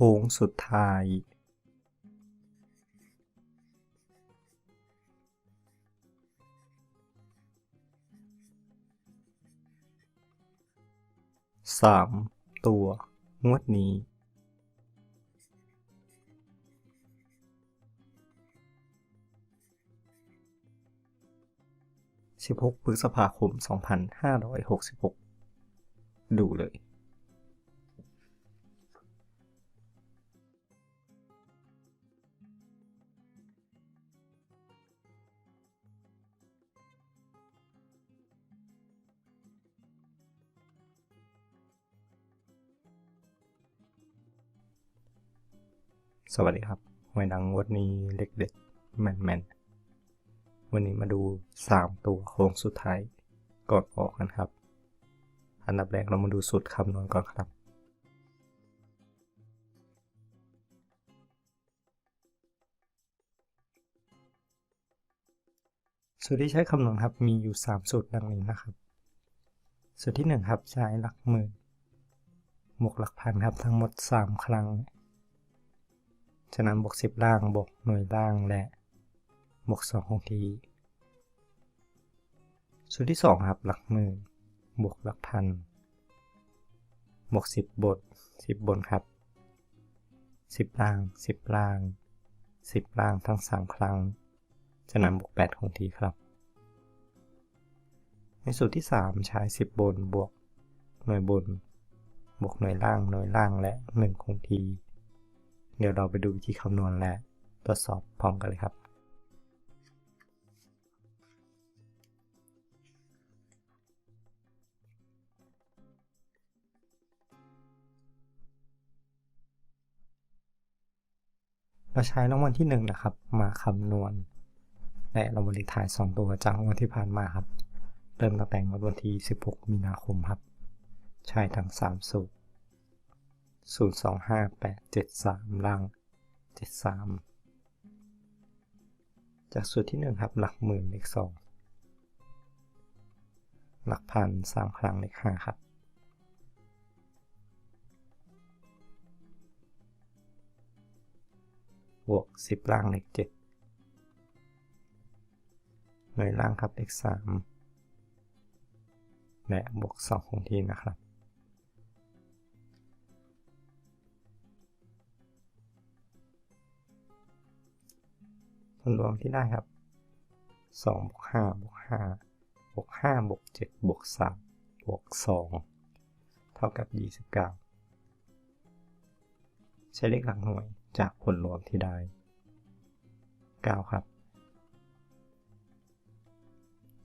ค้งสุดท้ายสามตัว งวดนี้ 16พฤษภาคม 2566 ดูเลย สวัสดีครับหวยดังวดนี้เล็กเด็ดแมนแมนวันนี้มาดู 3 ตัวโค้งสุดท้ายก่อนออกกันครับ อันดับแรกเรามาดูสูตรคำนวณก่อนครับ สูตรที่ใช้คำนวณครับมีอยู่ 3 สูตรดังนี้นะครับ สูตรที่ 1 ครับใช้หลักหมื่นบวกหลักพันครับทั้งหมด 3 ครั้ง ฉะนั้นบวก10 ล่างบวกหน่วยล่างและบวก2คงที่สูตรที่ 2 ครับ หลักหมื่นบวกหลักพันบวก10 บท 10 บนครับ 10 ล่าง 10 ล่าง 10 ล่างทั้ง 3 ครั้งฉะนั้นบวก8คงที่ครับ ในสูตรที่ 3 ใช้ 10 บนบวกหน่วยบน บวกหน่วยล่างหน่วยล่างและ 1 คงที่ เดี๋ยวเราไปดูวิธีคำนวณและตรวจสอบพร้อมกันเลยครับ เราใช้รางวัลที่1นะครับ มาคำนวณ และรางวัลเลขท้าย 2 ตัวจากงวดที่ผ่านมาครับ เริ่มตั้งแต่งวดวันที่ 16 มีนาคมครับ ใช้ทั้ง 3 สูตร 0 2 5 8 7 3ล่าง 73 จากสูตรที่ 1 ครับ หลักหมื่นเลข2หลักพัน3ครั้งเลข5ครับบวก10 ล่างเลข7หน่วยล่างครับเลข3และบวก2คงที่นะครับ ผลรวมที่ได้ครับ2บวก5บวก5บวก5บวก7บวก3บวก2เท่ากับ 29 ใช้เลขหลักหน่วยจากผลรวมที่ได้ 9 ครับ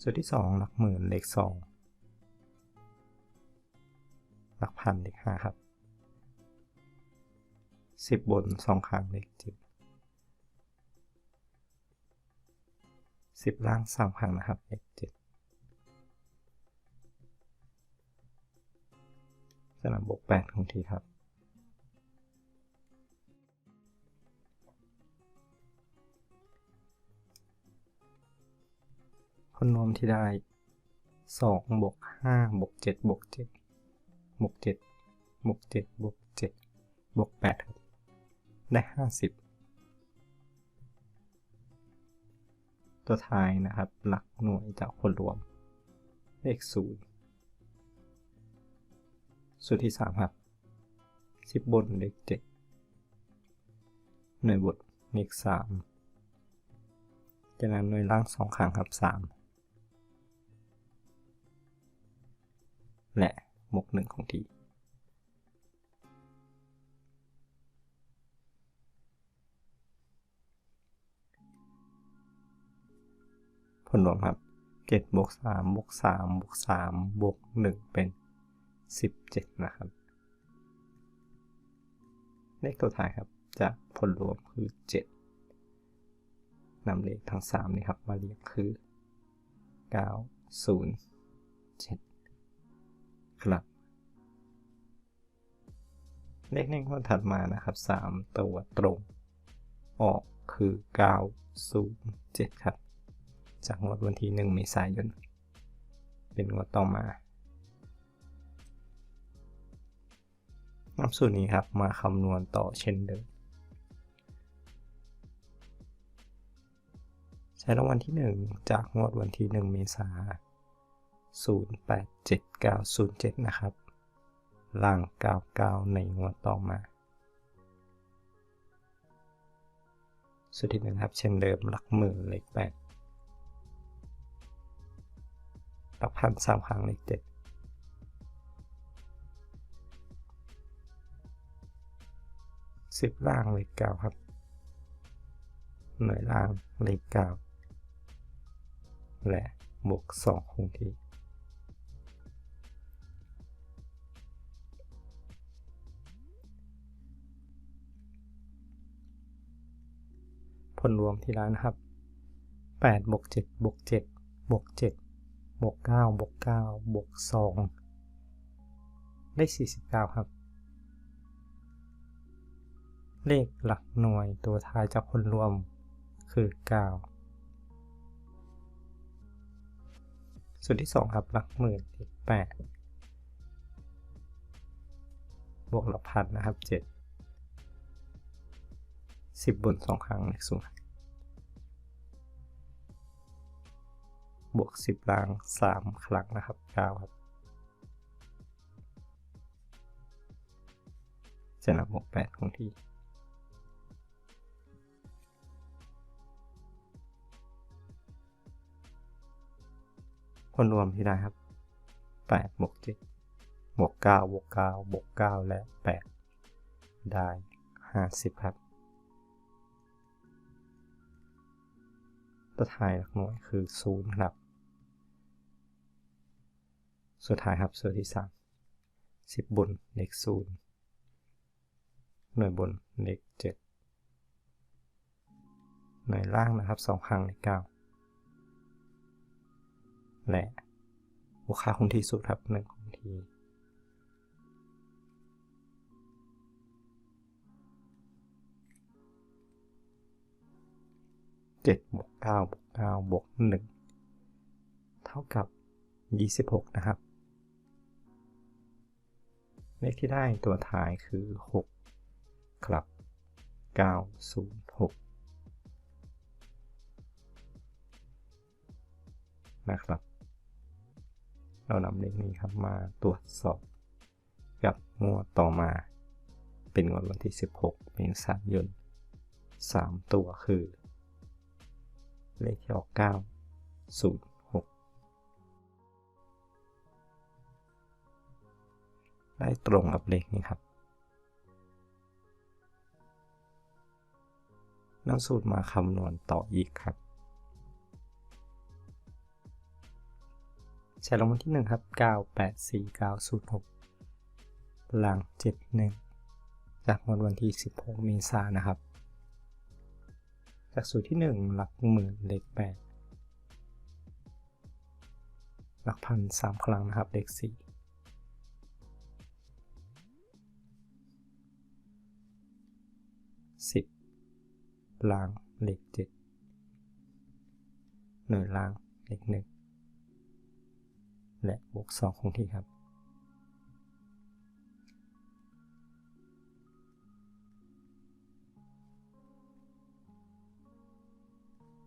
สูตรที่ 2 หลักหมื่นเลข 2 หลักพันเลข 5 ครับ 10 บน 2 ครั้งเลข 7 10 ล่าง 3 ครั้งนะครับเลข7สนามบวก8คงทีครับผลรวมที่ได้2บวก5บวก7บวก7บวก7บวก7บวก7บวก8ครับ ได้ 50 ตัวท้ายนะครับ หลักหน่วยจากผลรวม เลข0สูตรที่ 3 ครับ 10 บนเลข7หน่วยบทเลข3จากนั้นหน่วยล่าง 2 ครั้งครับ 3 และหมก1ของที ผลรวมครับ7บวก3บวก3บวก3บวก1เป็น 17 นะครับ เลขตัวท้ายครับจะผลรวมคือ 7นำเลขทั้ง 3 นี่ครับ มาเรียงคือ 9 0 7 ครับ เลขในงวดถัดมานะครับ 3 ตัวตรง ออกคือ 9 0 7 ครับ จากงวดวันที่ 1 เมษายน เป็นงวดต่อมานำสูตรนี้ครับ มาคำนวณต่อเช่นเดิม ใช้รางวัลที่ 1 จากงวดวันที่ 1 เมษายน087907 นะครับ ล่าง 99 ในงวดต่อมาสูตรที่หนึ่งครับ เช่นเดิมหลักหมื่นเลขแปด หลักพันสามครั้งเลขเจ็ดสิบล่างเลขเก้าครับ หน่วยล่างเลขเก้าและบวกสองคงที่ผลรวมที่ร้านนะครับ8บวก7บวก7บวก7 บวก9บวก9บวก2ได้ 49 ครับ เลขหลักหน่วยตัวท้ายจากผลรวมคือ 9 ส่วนที่ 2 ครับ หลักหมื่นเลข8บวกหลักพันนะครับ 7 10บน2ครั้งเลขศูนย์ บวก 10ล่าง 3 ครั้งนะครับ9ครับจะนับบวก8คงที่ ผลรวมที่ได้ครับ 8 บวก 7 บวก 9 บวก 9 บวก 9 และ 8 ได้ 50 ครับตัวท้ายหลักหน่วยคือ 0 ครับ สุดท้ายครับส่วนที่3 10บนเลข0หน่วยบนเลข7หน่วยล่างนะครับ2ครั้งเลข9และหัวค่าคงที่สุดครับ1คงที่เจ็ดบวกเก้าบวกเก้าบวกหนึ่งเท่ากับยี่สิบหกนะครับ เลขที่ได้ตัวท้ายคือหกครับเก้าศูนย์หกนะครับ เรานำเลขนี้ครับมาตรวจสอบ กับงวดต่อมา เป็นงวดวันที่ 16เมษายน3 ตัวคือ เลขที่ออก 9 0 ได้ตรงกับเลขนี้ครับนำสูตรมาคำนวณต่ออีกครับ ใช้รางวัลที่ 1 ครับ 984906หลัง 71 จากงวดวันที่ 16 เมษายนนะครับ จากสูตรที่ 1 หลักหมื่นเลข 8 หลักพันสามครั้งนะครับเลข 4 10ล่างเลข7หน่วยล่างเลข1และบวก2คงที่ครับ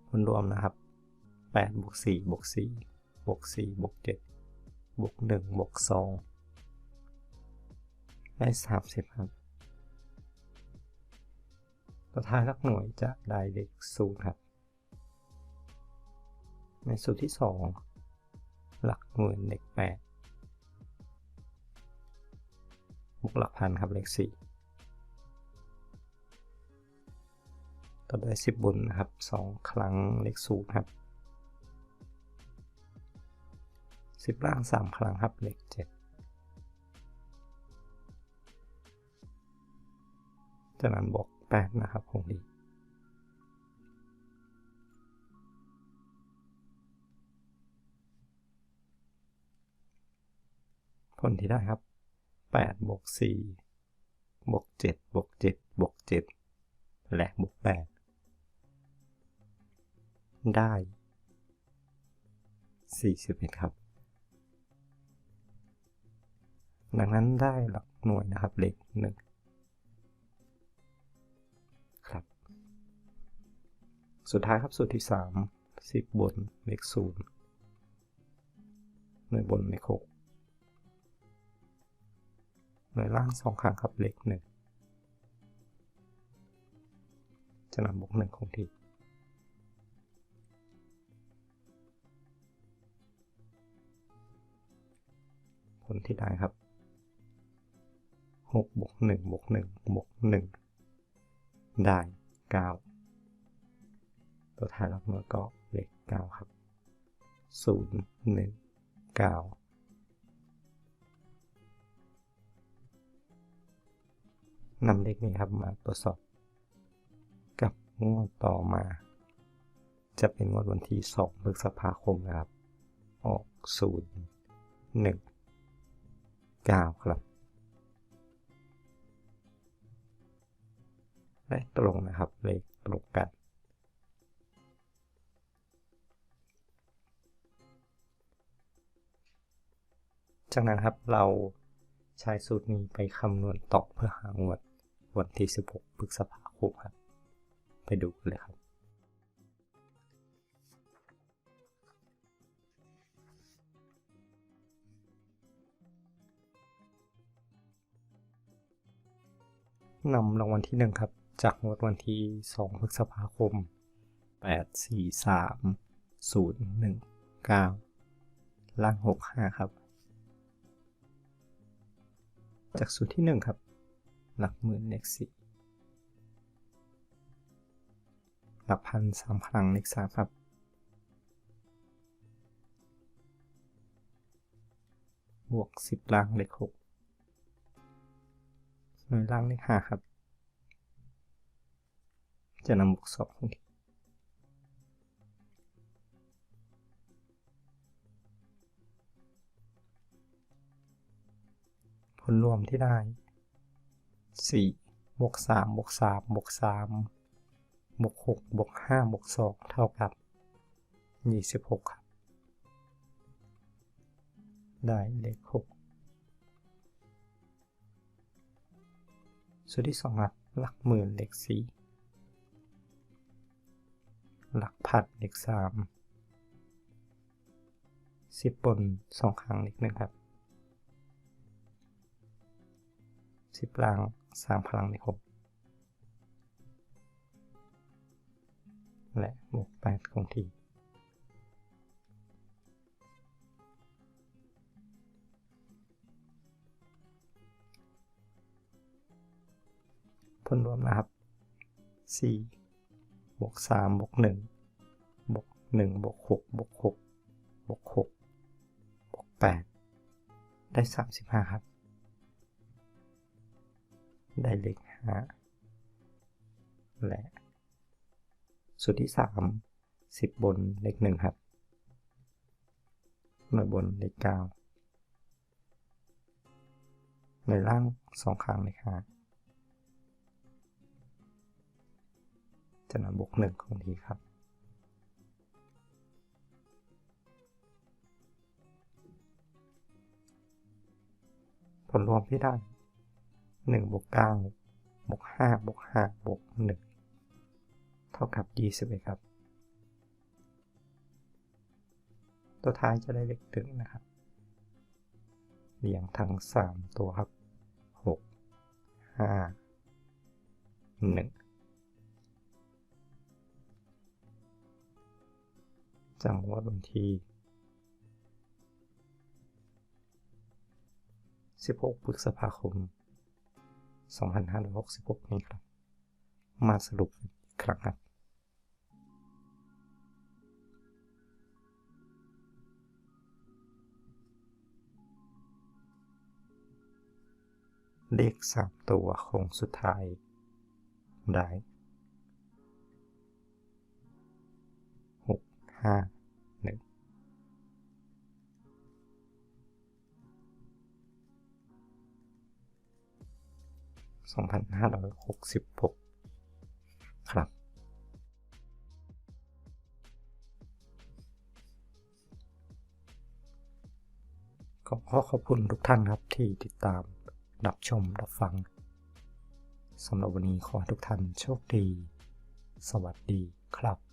ผลรวมนะครับ8บวก4บวก4บวก4บวก7บวก1บวก2ได้30ครับ ตัวท้ายหลักหน่วยจะได้เลข0ครับ ในสูตรที่ 2 หลักหมื่นเลข8บวกหลักพันครับเลข4ต่อด้วย10บนนะครับ2ครั้งเลข0ครับ10ล่าง3ครั้งครับเลข7จากนั้นบวก 8 นะครับคงดีผลที่ได้ครับ8บวก4บวก7บวก7บวก7และบวก8ได้ 41 ครับ ดังนั้นได้หลักหน่วยนะครับเลข1 สุดท้ายครับสูตรที่สามสิบบนเลขศูนย์หน่วยบนเลขหกหน่วยล่างสองครั้งครับเลขหนึ่งจะนำบวกหนึ่งคงที่ผลที่ได้ครับหกบวกหนึ่งบวกหนึ่งบวกหนึ่งได้เก้า ตัวท้ายรับหน่วยก็เลขเก้าครับศูนย์หนึ่งเก้านำเลขนี้ครับมาตรวจสอบ กับงวดต่อมา จะเป็นงวดวันที่2พฤษภาคมนะครับ ออก 0 1 9 ครับและตรงนะครับ เลขตรงกัน จากนั้นครับเราใช้สูตรนี้ไปคำนวณต่อเพื่อหางวดวันที่ 16พฤษภาคมครับ ไปดูกันเลยครับนำรางวัลที่ 1 ครับ จากงวดวันที่ 2 พฤษภาคม 8 4 3 0 1 9 ล่าง 6 5 ครับ จากสูตรที่ 1 ครับ หลักหมื่นเลขสี่หลักพันสามพลังเลขสามครับ บวกสิบล่างเลขหกหน่วยล่างเลขห้าครับ จะนำบวกสองคงที่ ลรวมที่ได้สี่บวกสามบวกสามบวกสามบวกหกบวกห้าบวกสองเท่ากับยี่สิบหกครับ ได้เลขหกสูตรที่สองครับ หลักหมื่นเลขสี่หลักพันเลขสามสิบบนสองครั้งเลขหนึ่งครับ สิบล่างสามพลังเลขหกและบวก8คงที่ผลรวมนะครับ 4 บวก 3 บวก 1 บวก 1 บวก 6 บวก 6 บวก 6 บวก 8 ได้ 35 ครับ ได้เลข5และสูตรที่สามสิบบนเลขหนึ่งครับหน่วยบนเลขเก้าหน่วยล่างสองครั้งเลขห้าจะนำบวกหนึ่งคงทีครับผลรวมที่ได้ หนึ่งบวกเก้าบวกห้าบวกห้าบวกหนึ่งเท่ากับ21ครับ ตัวท้ายจะได้เลขถึงนะครับ เรียงทั้ง 3 ตัวครับ 6 5 1จำว่าวันที่16พฤษภาคม 2566 นี้ครับ มาสรุปอีกครั้งครับเลขสามตัวโค้งสุดท้าย ได้หกห้า 2566 ครับ ก็ขอขอบคุณทุกท่านครับที่ติดตามรับชมรับฟังสำหรับวันนี้ขอทุกท่านโชคดี สวัสดีครับ